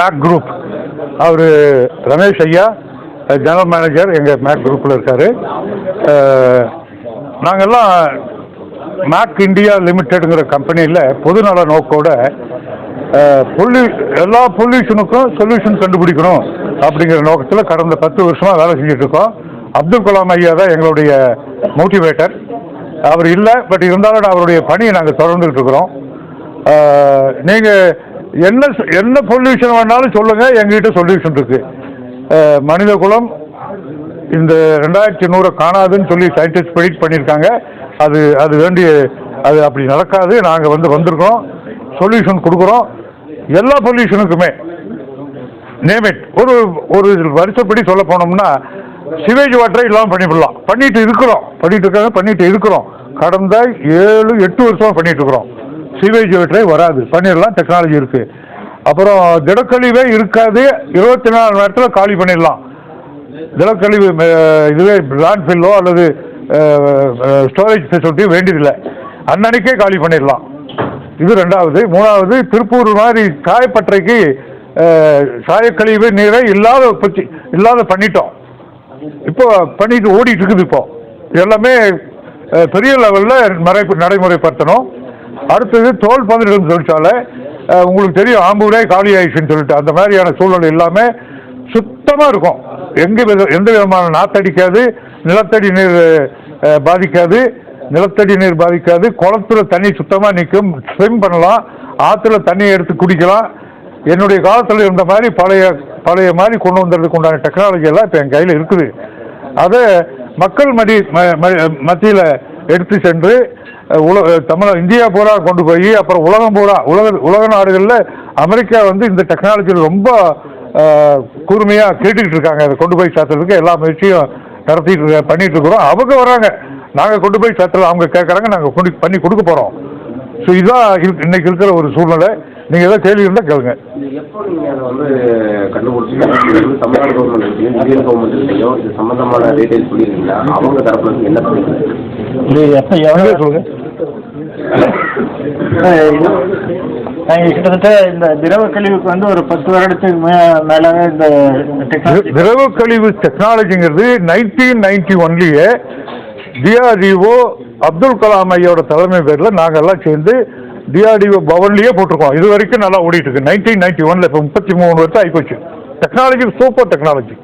Make group அவர் ரமேஷ் ஐயா general manager எங்கள் make குரூப்பில் இருக்கார். நாங்கள்லாம் மேக் இந்தியா லிமிட்டெடுங்கிற கம்பெனியில் பொதுநல நோக்கோட பொல்யூ எல்லா பொல்யூஷனுக்கும் சொல்யூஷன் கண்டுபிடிக்கணும் அப்படிங்கிற நோக்கத்தில் கடந்த பத்து வருஷமாக வேலை செஞ்சிட்ருக்கோம் அப்துல் கலாம் ஐயா தான் எங்களுடைய மோட்டிவேட்டர் அவர் இல்லை பட் இருந்தாலும் அவருடைய பணியை நாங்கள் தொடர்ந்துகிட்டு இருக்கிறோம். நீங்கள் என்ன என்ன சொல்யூஷன் வேணாலும் சொல்லுங்கள் எங்ககிட்ட சொல்யூஷன் இருக்கு. மனித குலம் இந்த ரெண்டாயிரத்தி நூறை காணாதுன்னு சொல்லி சயின்டிஸ்ட் ப்ரெடிக்ட் பண்ணியிருக்காங்க. அது அது வேண்டிய அது அப்படி நடக்காது. நாங்கள் வந்து வந்திருக்கோம் சொல்யூஷன் கொடுக்குறோம். எல்லா சொல்யூஷனுக்குமே இட் ஒரு ஒரு வருஷப்படி சொல்ல போனோம்னா சிவேஜ் வாட்டரை இல்லாமல் பண்ணிவிடலாம். பண்ணிட்டு இருக்கிறோம். பண்ணிட்டு இருக்காங்க பண்ணிட்டு இருக்கிறோம். கடந்த ஏழு எட்டு வருஷமாக பண்ணிட்டு இருக்கிறோம். சீவேஜ் வாட்டரே வராது. பண்ணிடலாம் டெக்னாலஜி இருக்குது அப்புறம் திடக்கழிவே இருக்காது. இருபத்தி நாலு மணி நேரத்தில் காலி பண்ணிடலாம். திடக்கழிவு இதுவே லேண்ட்ஃபில்லோ அல்லது ஸ்டோரேஜ் ஃபெசிலிட்டியோ வேண்டியதில்லை. அன்னன்னைக்கே காலி பண்ணிடலாம். இது ரெண்டாவது. மூணாவது திருப்பூர் மாதிரி காயப்பற்றைக்கு சாயக்கழிவு நீரை இல்லாத உற்பத்தி இல்லாத பண்ணிட்டோம். இப்போ பண்ணிட்டு ஓடிட்டு இருக்குது இப்போ. எல்லாமே பெரிய லெவலில் மறைப்பு நடைமுறைப்படுத்தணும். அடுத்தது தோல் பதனிடும் தொழிற்சாலை உங்களுக்கு தெரியும் ஆம்பூரே காலி ஆயிடுச்சுன்னு சொல்லிட்டு அந்த மாதிரியான சூழல் இல்லாமல் சுத்தமாக இருக்கும். எங்க வித எந்த விதமான நாத்தடிக்காது நிலத்தடி நீர் பாதிக்காது நிலத்தடி நீர் பாதிக்காது குளத்துல தண்ணி சுத்தமாக நிற்கும் ஸ்விம் பண்ணலாம் ஆற்றுல தண்ணியை எடுத்து குடிக்கலாம். என்னுடைய காலத்தில் இருந்த மாதிரி பழைய பழைய மாதிரி கொண்டு வந்ததுக்கு உண்டான டெக்னாலஜி எல்லாம் இப்போ என் கையில் இருக்குது. அதை மக்கள் மடி மத்தியில் எடுத்து சென்று உலக தமிழ இந்தியா பூரா கொண்டு போய் அப்புறம் உலகம் பூரா உலக உலக நாடுகளில் அமெரிக்கா வந்து இந்த டெக்னாலஜியில் ரொம்ப கூர்மையாக கேட்டுக்கிட்டு இருக்காங்க. அதை கொண்டு போய் சேர்த்துறதுக்கு எல்லா முயற்சியும் நடத்திட்டு இருக்க- பண்ணிட்டு இருக்கிறோம். அவங்க வராங்க நாங்கள் கொண்டு போய் சேர்த்துல அவங்க கேட்குறாங்க நாங்கள் கொண்டு பண்ணி கொடுக்க போகிறோம் ஸோ இதுதான் இன்னைக்கு இருக்கிற ஒரு சூழ்நிலை. நீங்கள் ஏதாவது கேள்வி இருந்தால் கேளுங்க. இது இது எப்போ எவ்வளோ சொல்லுங்க. நாங்கள் கிட்டத்தட்ட இந்த திரவ கழிவுக்கு வந்து ஒரு பத்து வருடத்துக்கு மே மேலாக இந்த டெக்னாலஜி திரவ கழிவு டெக்னாலஜிங்கிறது நைன்டீன் நைன்டி ஒன்லேயே டிஆர்டிஓ அப்துல் கலாம் ஐயோட தலைமை பேரில் நாங்கள் எல்லாம் சேர்ந்து டிஆர்டிஓ பவன்லேயே போட்டிருக்கோம். இது வரைக்கும் நல்லா ஓடிட்டு இருக்கு நைன்டீன் நைன்டி ஒன்ல இப்போ முப்பத்தி மூணு வருஷம் ஆகிப்போச்சு டெக்னாலஜி சூப்பர் டெக்னாலஜி